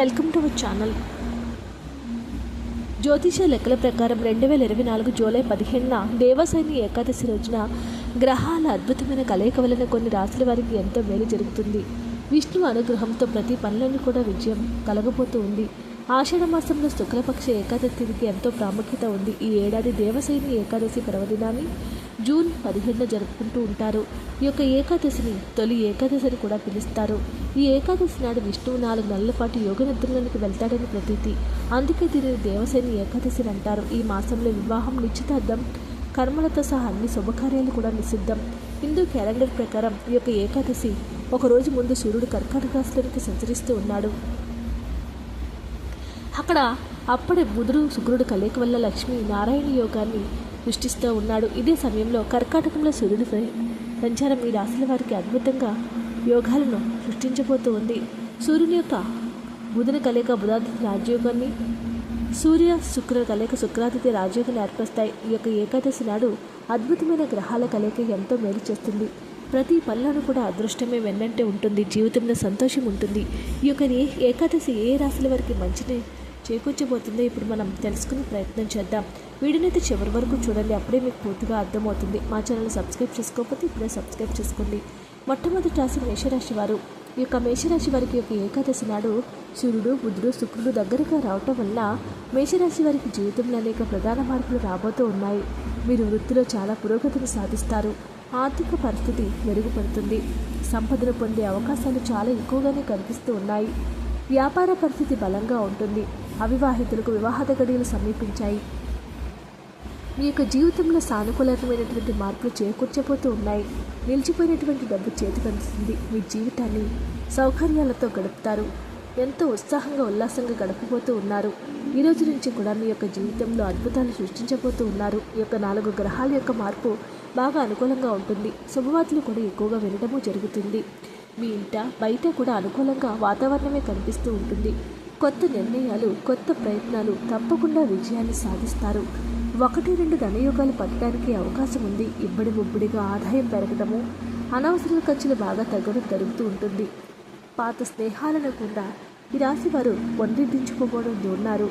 Welcome to our channel. జ్యోతిష లెక్కల ప్రకారం రెండు వేల ఇరవై నాలుగు జూలై పదిహేనున దేవసైని ఏకాదశి రోజున గ్రహాల అద్భుతమైన కలయిక వలన కొన్ని రాశుల వారికి ఎంతో మేలు జరుగుతుంది. విష్ణు అనుగ్రహంతో ప్రతి పనులను కూడా విజయం కలగబోతూ ఉంది. ఆషాఢ మాసంలో శుక్లపక్ష ఏకాదశికి ఎంతో ప్రాముఖ్యత ఉంది. ఈ ఏడాది దేవసైని ఏకాదశి పర్వదినాన్ని జూన్ పదిహేనున జరుపుకుంటూ ఉంటారు. ఈ యొక్క ఏకాదశిని తొలి ఏకాదశి అని కూడా పిలుస్తారు. ఈ ఏకాదశి నాడు విష్ణువు నాలుగు నెలల పాటు యోగ నిద్రలోనికి వెళ్తాడని ప్రతీతి. అందుకే దీనిని దేవసేని ఏకాదశి అని అంటారు. ఈ మాసంలో వివాహం నిశ్చితార్థం కర్మలతో సహా అన్ని శుభకార్యాలు కూడా నిషిద్ధం. హిందూ క్యాలెండర్ ప్రకారం ఈ యొక్క ఏకాదశి ఒక రోజు ముందు సూర్యుడు కర్కాటక రాశిలోనికి సంచరిస్తూ ఉన్నాడు. అక్కడ అప్పుడే బుధుడు శుక్రుడు కలయిక వల్ల లక్ష్మి నారాయణ యోగాన్ని సృష్టిస్తూ ఉన్నాడు. ఇదే సమయంలో కర్కాటకంలో సూర్యుడు సంచారం ఈ రాశుల వారికి అద్భుతంగా యోగాలను సృష్టించబోతూ ఉంది. సూర్యుని యొక్క బుధుని కలయిక బుధాదిత్య రాజయోగాన్ని సూర్య శుక్ర కలయిక శుక్రాదిత్య రాజయోగాన్ని ఏర్పరుస్తాయి. ఈ యొక్క ఏకాదశి నాడు అద్భుతమైన గ్రహాల కలయిక ఎంతో మేలు చేస్తుంది. ప్రతి పనులను కూడా అదృష్టమే వెన్నంటే ఉంటుంది. జీవితంలో సంతోషం ఉంటుంది. ఈ యొక్క ఏ- ఏకాదశి ఏ రాశుల వారికి మంచిని చేకూర్చబోతుందో ఇప్పుడు మనం తెలుసుకునే ప్రయత్నం చేద్దాం. వీడియోనైతే చివరి వరకు చూడండి అప్పుడే మీకు పూర్తిగా అర్థమవుతుంది. మా ఛానల్ సబ్స్క్రైబ్ చేసుకోకపోతే ఇప్పుడే సబ్స్క్రైబ్ చేసుకోండి. మొట్టమొదటి రాశి మేషరాశి వారు ఈ యొక్క మేషరాశి వారికి యొక్క ఏకాదశి నాడు సూర్యుడు బుధుడు శుక్రుడు దగ్గరగా రావటం వల్ల మేషరాశి వారికి జీవితంలో అనేక ప్రధాన మార్పులు రాబోతూ ఉన్నాయి. మీరు వృత్తిలో చాలా పురోగతిని సాధిస్తారు. ఆర్థిక పరిస్థితి మెరుగుపడుతుంది. సంపదను పొందే అవకాశాలు చాలా ఎక్కువగానే కనిపిస్తూ ఉన్నాయి. వ్యాపార పరిస్థితి బలంగా ఉంటుంది. అవివాహితులకు వివాహత గడియలు సమీపించాయి. మీ యొక్క జీవితంలో సానుకూలమైనటువంటి మార్పులు చేకూర్చబోతూ ఉన్నాయి. నిలిచిపోయినటువంటి డబ్బు చేతికి అందుతుంది. మీ జీవితాన్ని సౌకర్యాలతో గడుపుతారు. ఎంతో ఉత్సాహంగా ఉల్లాసంగా గడపబోతూ ఉన్నారు. ఈ రోజు నుంచి కూడా మీ యొక్క జీవితంలో అద్భుతాలు సృష్టించబోతూ ఉన్నారు. ఈ యొక్క నాలుగు గ్రహాల యొక్క మార్పు బాగా అనుకూలంగా ఉంటుంది. శుభవార్తలు కూడా ఎక్కువగా వినడము జరుగుతుంది. మీ ఇంట బయట కూడా అనుకూలంగా వాతావరణమే కనిపిస్తూ ఉంటుంది. కొత్త నిర్ణయాలు కొత్త ప్రయత్నాలు తప్పకుండా విజయాన్ని సాధిస్తారు. ఒకటి రెండు ధనయోగాలు పట్టడానికి అవకాశం ఉంది. ఇబ్బడి ముబ్బడిగా ఆదాయం పెరగడము అనవసర ఖర్చులు బాగా తగ్గడం జరుగుతూ ఉంటుంది. పాత స్నేహాలను కూడా ఈ రాశి వారు వండిదించుకోవడం ఉన్నారు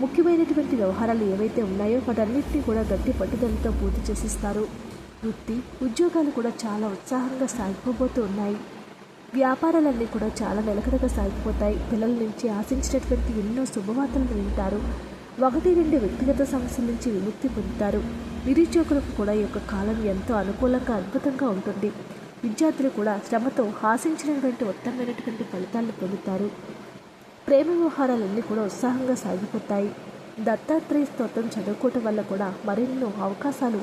ముఖ్యమైనటువంటి వ్యవహారాలు ఏవైతే ఉన్నాయో వాటన్నిటిని కూడా గట్టి పట్టుదలతో పూర్తి చేసిస్తారు. వృత్తి ఉద్యోగాలు కూడా చాలా ఉత్సాహంగా సాగిపోబోతూ ఉన్నాయి. వ్యాపారాలన్నీ కూడా చాలా నిలకడగా సాగిపోతాయి. పిల్లల నుంచి ఆశించినటువంటి ఎన్నో శుభవార్తలను వింటారు. ఒకటి రెండు వ్యక్తిగత సమస్యల నుంచి విముక్తి పొందుతారు. నిరుద్యోగులకు కూడా ఈ యొక్క కాలం ఎంతో అనుకూలంగా అద్భుతంగా ఉంటుంది. విద్యార్థులు కూడా శ్రమతో ఆశించినటువంటి ఉత్తమమైనటువంటి ఫలితాలను పొందుతారు. ప్రేమ వ్యవహారాలన్నీ కూడా ఉత్సాహంగా సాగిపోతాయి. దత్తాత్రేయ స్తోత్రం చదువుకోవటం వల్ల కూడా మరెన్నో అవకాశాలు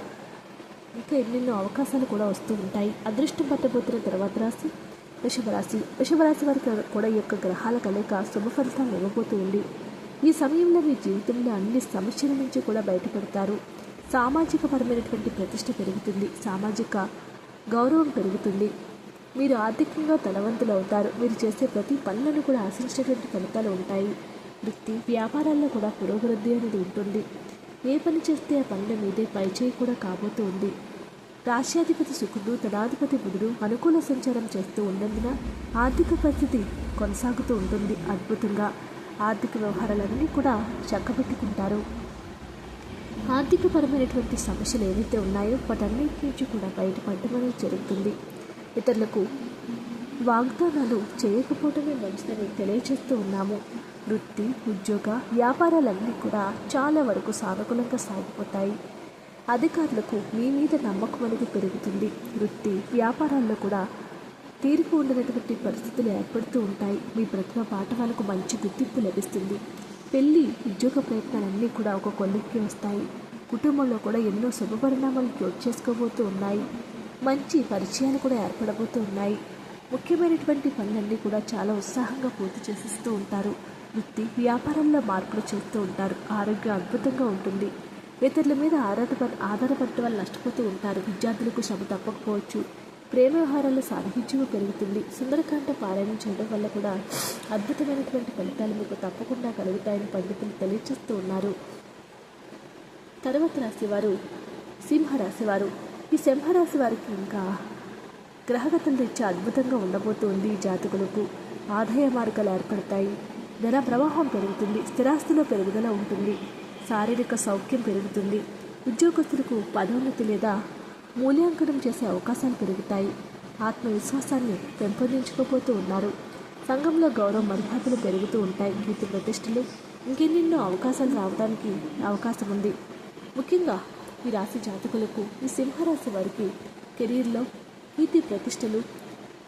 ఇంకా ఎన్నెన్నో అవకాశాలు కూడా వస్తూ ఉంటాయి. అదృష్టం పట్టబోతున్న తర్వాత రాసి వృషభరాశి. వృషభరాశి వారికి కూడా ఈ యొక్క గ్రహాల కలయిక శుభ ఫలితాలు ఇవ్వబోతూ ఉంది. ఈ సమయంలో మీ జీవితంలో అన్ని సమస్యల నుంచి కూడా బయటపడతారు. సామాజిక పరమైనటువంటి ప్రతిష్ట పెరుగుతుంది. సామాజిక గౌరవం పెరుగుతుంది. మీరు ఆర్థికంగా ధనవంతులు అవుతారు. మీరు చేసే ప్రతి పనులను కూడా ఆశించినటువంటి ఫలితాలు ఉంటాయి. వృత్తి వ్యాపారాల్లో కూడా పురోభివృద్ధి అనేది ఉంటుంది. ఏ పని చేస్తే ఆ పనుల మీదే పైచేయి కూడా కాబోతూ ఉంది. రాష్ట్రాధిపతి శుక్రుడు ధనాధిపతి బుధుడు అనుకూల సంచారం చేస్తూ ఉన్నందున ఆర్థిక పరిస్థితి కొనసాగుతూ ఉంటుంది అద్భుతంగా. ఆర్థిక వ్యవహారాలన్నీ కూడా చక్కబెట్టుకుంటారు. ఆర్థికపరమైనటువంటి సమస్యలు ఏవైతే ఉన్నాయో వాటన్నిటి నుంచి కూడా బయటపడటం అనేది జరుగుతుంది. ఇతరులకు వాగ్దానాలు చేయకపోవటమే మంచిదని తెలియజేస్తూ ఉన్నాము. వృత్తి ఉద్యోగ వ్యాపారాలన్నీ కూడా చాలా వరకు సానుకూలంగా సాగిపోతాయి. అధికారులకు మీ మీద నమ్మకం అనేది పెరుగుతుంది. వృత్తి వ్యాపారాల్లో కూడా తీరిక ఉండనటువంటి పరిస్థితులు ఏర్పడుతూ ఉంటాయి. మీ ప్రతిభ పాఠవాలకు మంచి గుర్తింపు లభిస్తుంది. పెళ్ళి ఉద్యోగ ప్రయత్నాలన్నీ కూడా ఒక కొలిక్కి వస్తాయి. కుటుంబంలో కూడా ఎన్నో శుభ పరిణామాలు చోటు చేసుకోబోతూ ఉన్నాయి. మంచి పరిచయాలు కూడా ఏర్పడబోతూ ఉన్నాయి. ముఖ్యమైనటువంటి పనులన్నీ కూడా చాలా ఉత్సాహంగా పూర్తి చేసిస్తూ ఉంటారు. వృత్తి వ్యాపారంలో మార్పులు చేస్తూ ఉంటారు. ఆరోగ్యం అద్భుతంగా ఉంటుంది. ఇతరుల మీద ఆధారపడి ఆధారపడటం వల్ల నష్టపోతూ ఉంటారు. విద్యార్థులకు శ్రమ తప్పకపోవచ్చు. ప్రేమ వ్యవహారాలు సాన్నిహిత్యము పెరుగుతుంది. సుందరకాండ పారాయణం చేయడం వల్ల కూడా అద్భుతమైనటువంటి ఫలితాలు మీకు తప్పకుండా కలుగుతాయని పండితులు తెలియజేస్తూ ఉన్నారు. తర్వాత రాశివారు సింహరాశివారు. ఈ సింహరాశి వారికి ఇంకా గ్రహగతం రీత్యా అద్భుతంగా ఉండబోతుంది జాతకులకు. ఆదాయ మార్గాలు ఏర్పడతాయి. ధన ప్రవాహం పెరుగుతుంది. స్థిరాస్తిలో పెరుగుదల ఉంటుంది. శారీరక సౌఖ్యం పెరుగుతుంది. ఉద్యోగస్తులకు పదోన్నతి లేదా మూల్యాంకనం చేసే అవకాశాలు పెరుగుతాయి. ఆత్మవిశ్వాసాన్ని పెంపొందించుకోపోతూ ఉన్నారు. సంఘంలో గౌరవ మర్యాదలు పెరుగుతూ ఉంటాయి. కీర్తి ప్రతిష్టలు ఇంకెన్నెన్నో అవకాశాలు రావడానికి అవకాశం ఉంది. ముఖ్యంగా ఈ రాశి జాతకులకు ఈ సింహరాశి వారికి కెరీర్లో కీర్తి ప్రతిష్టలు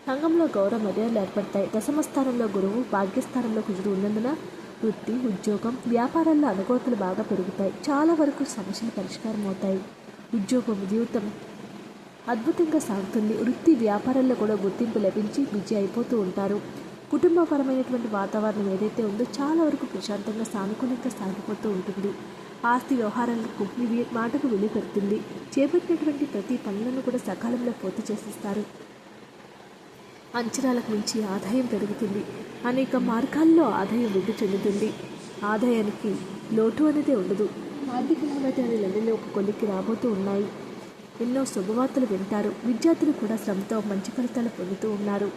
సంఘంలో గౌరవ మర్యాదలు ఏర్పడతాయి. దశమ స్థానంలో గురువు భాగ్యస్థానంలో కుజుడు ఉన్నందున వృత్తి ఉద్యోగం వ్యాపారాల్లో అనుకూలతలు బాగా పెరుగుతాయి. చాలా వరకు సమస్యలు పరిష్కారం అవుతాయి. ఉద్యోగం జీవితం అద్భుతంగా సాగుతుంది. వృత్తి వ్యాపారాల్లో కూడా గుర్తింపు లభించి బిజీ అయిపోతూ ఉంటారు. కుటుంబపరమైనటువంటి వాతావరణం ఏదైతే ఉందో చాలా వరకు ప్రశాంతంగా సానుకూలంగా సాగిపోతూ ఉంటుంది. ఆస్తి వ్యవహారాలకు మాటకు వెలుపెడుతుంది చేపట్టినటువంటి ప్రతి పనులను కూడా సకాలంలో పూర్తి చేసిస్తారు. అంచనాలకు మించి ఆదాయం పెరుగుతుంది. అనేక మార్గాల్లో ఆదాయం వృద్ధి చెందుతుంది. ఆదాయానికి లోటు అనేది ఉండదు. ఆర్థిక లావాదేవీలు అన్నీ ఒక కొలిక్కి రాబోతూ ఉన్నాయి. ఎన్నో శుభవార్తలు వింటారు. విద్యార్థులు కూడా శ్రమతో మంచి ఫలితాలు పొందుతూ ఉన్నారు.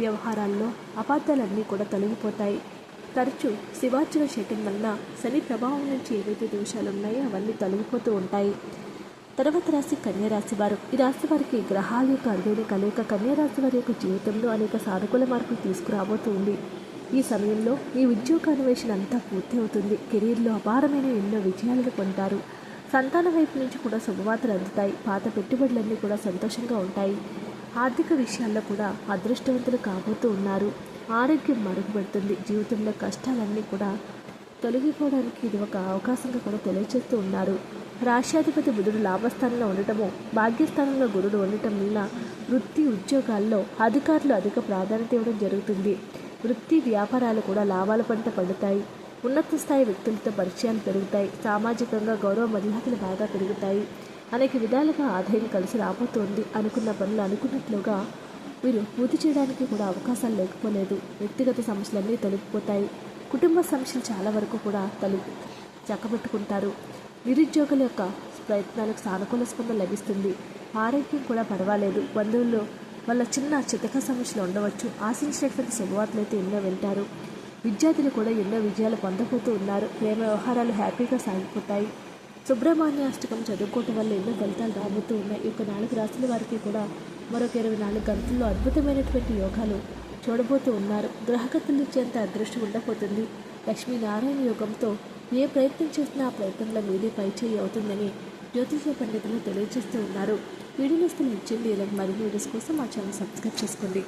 వ్యవహారాల్లో అపార్థాలన్నీ కూడా తొలగిపోతాయి. తరచూ శివార్చన చేయటం వల్ల శని ప్రభావం నుంచి ఏవైతే దోషాలు ఉన్నాయో అవన్నీ తొలగిపోతూ ఉంటాయి. తర్వాత రాశి కన్యరాశి వారు. ఈ రాశి వారికి గ్రహాల యొక్క అరుదైన కలయిక కన్యరాశి వారి యొక్క జీవితంలో అనేక సానుకూల మార్పులు తీసుకురాబోతుంది ఈ సమయంలో మీ ఉద్యోగ అన్వేషణ అంతా పూర్తి అవుతుంది. కెరీర్లో అపారమైన ఎన్నో విజయాలను పొందుతారు. సంతాన వైపు నుంచి కూడా శుభవార్తలు అందుతాయి. పాత పెట్టుబడులన్నీ కూడా సంతోషంగా ఉంటాయి. ఆర్థిక విషయాల్లో కూడా అదృష్టవంతులు కాబోతూ ఉన్నారు. ఆరోగ్యం మరుగుపడుతుంది. జీవితంలో కష్టాలన్నీ కూడా తొలగిపోవడానికి ఇది ఒక అవకాశంగా కూడా తెలియజేస్తూ ఉన్నారు. రాష్ట్రాధిపతి బుధుడు లాభస్థానంలో ఉండటము భాగ్యస్థానంలో గురుడు ఉండటం వల్ల వృత్తి ఉద్యోగాల్లో అధికారులు అధిక ప్రాధాన్యత ఇవ్వడం జరుగుతుంది. వృత్తి వ్యాపారాలు కూడా లాభాల పంట పండుతాయి. ఉన్నత స్థాయి వ్యక్తులతో పరిచయాలు పెరుగుతాయి. సామాజికంగా గౌరవ మర్యాదలు బాగా పెరుగుతాయి. అనేక విధాలుగా ఆదాయం కలిసి రాబోతోంది అనుకున్న పనులు అనుకున్నట్లుగా మీరు పూర్తి చేయడానికి కూడా అవకాశాలు లేకపోలేదు. వ్యక్తిగత సమస్యలన్నీ తొలగిపోతాయి. కుటుంబ సమస్యలు చాలా వరకు కూడా తొలగి చక్కబెట్టుకుంటారు. నిరుద్యోగుల యొక్క ప్రయత్నాలకు సానుకూల స్పందన లభిస్తుంది. ఆరోగ్యం కూడా పర్వాలేదు. బంధువుల్లో వాళ్ళ చిన్న చితక సమస్యలు ఉండవచ్చు. ఆశించినటువంటి శుభవార్తలు అయితే ఎన్నో వింటారు. విద్యార్థులు కూడా ఎన్నో విజయాలు పొందబోతూ ఉన్నారు. ప్రేమ వ్యవహారాలు హ్యాపీగా సాగిపోతాయి. సుబ్రహ్మణ్య అష్టకం చదువుకోవటం వల్ల ఎన్నో ఫలితాలు రాబోతూ ఉన్నాయి. ఈ యొక్క నాలుగు రాసుల వారికి కూడా మరొక ఇరవై నాలుగు గంటల్లో అద్భుతమైనటువంటి యోగాలు చూడబోతూ ఉన్నారు. గ్రహగతులు ఇచ్చేంత అదృష్టం ఉండబోతుంది. లక్ష్మీనారాయణ యోగంతో ఏ ప్రయత్నం చేసినా ఆ ప్రయత్నంలో మీదే పైచేయి అవుతుందని జ్యోతిష పండితులు తెలియజేస్తూ ఉన్నారు. వీడియోస్ ఇచ్చింది ఇలా మరిన్ని వీడియోస్ కోసం మా ఛానల్ సబ్స్క్రైబ్ చేసుకోండి.